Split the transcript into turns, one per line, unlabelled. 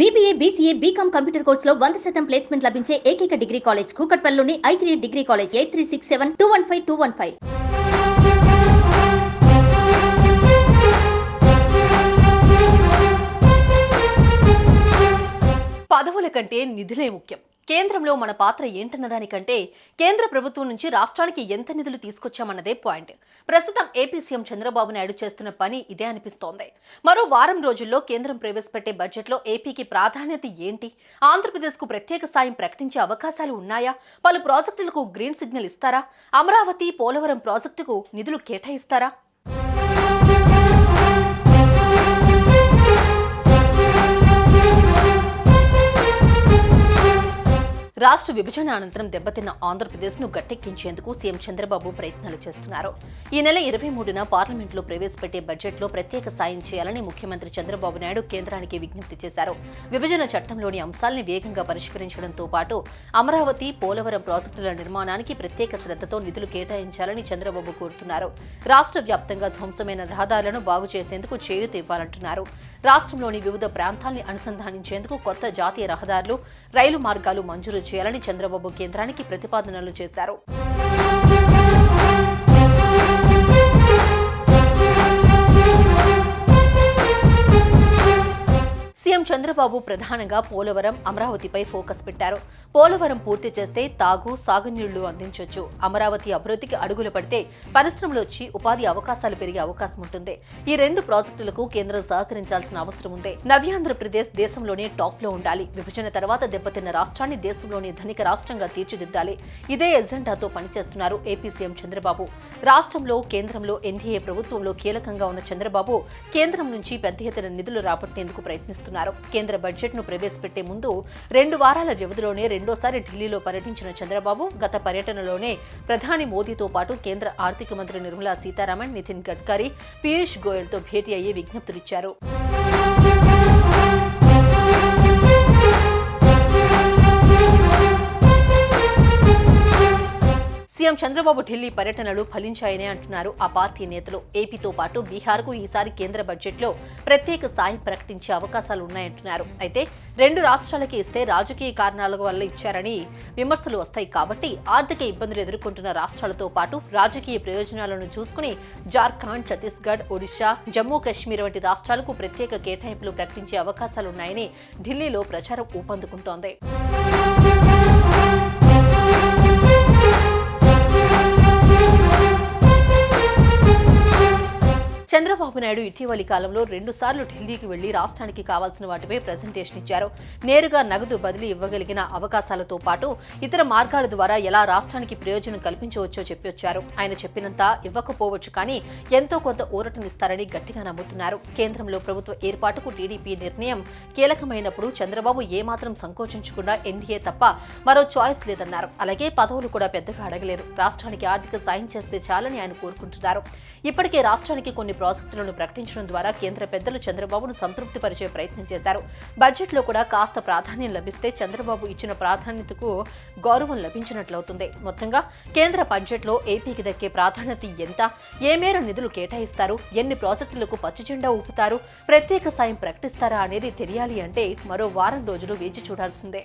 BBA BCA BCom computer కోర్సులో వంద శాతం ప్లేస్మెంట్ లభించే ఏకైక degree college కూకట్పల్లిలోని I three degree college eight three six seven two one five two one five.
పదవుల కంటే నిధులే ముఖ్యం. కేంద్రంలో మన పాత్ర ఏంటన్న దానికంటే కేంద్ర ప్రభుత్వం నుంచి రాష్ట్రానికి ఎంత నిధులు తీసుకొచ్చామన్నదే పాయింట్. ప్రస్తుతం ఏపీ సీఎం చంద్రబాబు నాయుడు చేస్తున్న పని ఇదే అనిపిస్తోంది. మరో వారం రోజుల్లో కేంద్రం ప్రవేశపెట్టే బడ్జెట్లో ఏపీకి ప్రాధాన్యత ఏంటి? ఆంధ్రప్రదేశ్కు ప్రత్యేక సాయం ప్రకటించే అవకాశాలు ఉన్నాయా? పలు ప్రాజెక్టులకు గ్రీన్ సిగ్నల్ ఇస్తారా? అమరావతి పోలవరం ప్రాజెక్టుకు నిధులు కేటాయిస్తారా? రాష్ట్ర విభజన అనంతరం దెబ్బతిన్న ఆంధ్రప్రదేశ్ను గట్టెక్కించేందుకు సీఎం చంద్రబాబు ప్రయత్నాలు చేస్తున్నారు. ఈ నెల ఇరవై మూడున పార్లమెంట్లో ప్రవేశపెట్టే బడ్జెట్లో ప్రత్యేక సాయం చేయాలని ముఖ్యమంత్రి చంద్రబాబు నాయుడు కేంద్రానికి విజ్ఞప్తి చేశారు. విభజన చట్టంలోని అంశాల్ని వేగంగా పరిష్కరించడంతో పాటు అమరావతి పోలవరం ప్రాజెక్టుల నిర్మాణానికి ప్రత్యేక శ్రద్ధతో నిధులు కేటాయించాలని చంద్రబాబు కోరుతున్నారు. రాష్ట్ర వ్యాప్తంగా ధ్వంసమైన రహదారులను బాగు చేసేందుకు చేయూత ఇవ్వాలంటున్నారు. రాష్ట్రంలోని వివిధ ప్రాంతాల్ని అనుసంధానించేందుకు కొత్త జాతీయ రహదారులు రైలు మార్గాలు మంజూరు చేయాలని చంద్రబాబు కేంద్రానికి ప్రతిపాదనలు చేశారు. చంద్రబాబు ప్రధానంగా పోలవరం అమరావతిపై ఫోకస్ పెట్టారు. పోలవరం పూర్తి చేస్తే తాగు సాగునీళ్ళు అందించొచ్చు. అమరావతి అభివృద్ధికి అడుగులు పడితే పరిశ్రమలు వచ్చి ఉపాధి అవకాశాలు పెరిగే అవకాశం ఉంటుంది. ఈ రెండు ప్రాజెక్టులకు కేంద్రం సహకరించాల్సిన అవసరం ఉంది. నవ్యాంధ్రప్రదేశ్ దేశంలోనే టాప్లో ఉండాలి. విభజన తర్వాత దెబ్బతిన్న రాష్ట్రాన్ని దేశంలోని ధనిక రాష్ట్రంగా తీర్చిదిద్దాలి. ఇదే ఎజెండాతో పనిచేస్తున్నారు ఏపీ సీఎం చంద్రబాబు. రాష్ట్రంలో కేంద్రంలో ఎన్డీఏ ప్రభుత్వంలో కీలకంగా ఉన్న చంద్రబాబు కేంద్రం నుంచి పెద్ద ఎత్తున నిధులు రాబట్టేందుకు ప్రయత్నిస్తున్నారు. కేంద్ర బడ్జెట్ను ప్రవేశపెట్టే ముందు రెండు వారాల వ్యవధిలోనే రెండోసారి ఢిల్లీలో పర్యటించిన చంద్రబాబు గత పర్యటనలోనే ప్రధాని మోదీతో పాటు కేంద్ర ఆర్థిక మంత్రి నిర్మలా సీతారామన్ నితిన్ గడ్కరీ పీయూష్ గోయల్తో భేటీ అయ్యే విజ్ఞప్తులిచ్చారు. సీఎం చంద్రబాబు ఢిల్లీ పర్యటనలు ఫలించాయని అంటున్నారు ఆ పార్టీ నేతలు. ఏపీతో పాటు బీహార్కు ఈసారి కేంద్ర బడ్జెట్లో ప్రత్యేక సాయం ప్రకటించే అవకాశాలు ఉన్నాయంటున్నారు. అయితే రెండు రాష్ట్రాలకి ఇస్తే రాజకీయ కారణాల వల్ల ఇచ్చారని విమర్శలు వస్తాయి కాబట్టి ఆర్థిక ఇబ్బందులు ఎదుర్కొంటున్న రాష్ట్రాలతో పాటు రాజకీయ ప్రయోజనాలను చూసుకుని జార్ఖండ్ ఛత్తీస్గఢ్ ఒడిశా జమ్మూ కాశ్మీర్ వంటి రాష్ట్రాలకు ప్రత్యేక కేటాయింపులు ప్రకటించే అవకాశాలున్నాయని ఢిల్లీలో ప్రచారం ఊపందుకుంటోంది. చంద్రబాబు నాయుడు ఇటీవలి కాలంలో రెండు సార్లు ఢిల్లీకి వెళ్ళి రాష్ట్రానికి కావాల్సిన వాటిపై ప్రజెంటేషన్ ఇచ్చారు. నేరుగా నగదు బదిలీ ఇవ్వగలిగిన అవకాశాలతో పాటు ఇతర మార్గాల ద్వారా ఎలా రాష్ట్రానికి ప్రయోజనం కల్పించవచ్చో చెప్పొచ్చారు ఆయన చెప్పినంత ఇవ్వకపోవచ్చు కానీ ఎంతో కొంత ఊరటనిస్తారని గట్టిగా నమ్ముతున్నారు. కేంద్రంలో ప్రభుత్వ ఏర్పాటుకు టీడీపీ నిర్ణయం కీలకమైనప్పుడు చంద్రబాబు ఏమాత్రం సంకోచించకుండా ఎన్డీఏ తప్ప మరో చాయిస్ లేదన్నారు. అలాగే పదవులు కూడా పెద్దగా అడగలేరు రాష్ట్రానికి ఆర్థిక సాయం చేస్తే చాలని ఆయన కోరుకుంటున్నారు. ఇప్పటికే రాష్ట్రానికి కొన్ని ప్రాజెక్టులను ప్రకటించడం ద్వారా కేంద్ర పెద్దలు చంద్రబాబును సంతృప్తిపరిచే ప్రయత్నం చేశారు. బడ్జెట్లో కూడా కాస్త ప్రాధాన్యం లభిస్తే చంద్రబాబు ఇచ్చిన ప్రాధాన్యతకు గౌరవం లభించినట్లవుతుంది. మొత్తంగా కేంద్ర బడ్జెట్లో ఏపీకి దక్కే ప్రాధాన్యత ఎంత? ఏ మేర నిధులు కేటాయిస్తారు? ఎన్ని ప్రాజెక్టులకు పచ్చజెండా ఊపుతారు? ప్రత్యేక సాయం ప్రకటిస్తారా అనేది తెలియాలి అంటే మరో వారం రోజులు వేచి చూడాల్సిందే.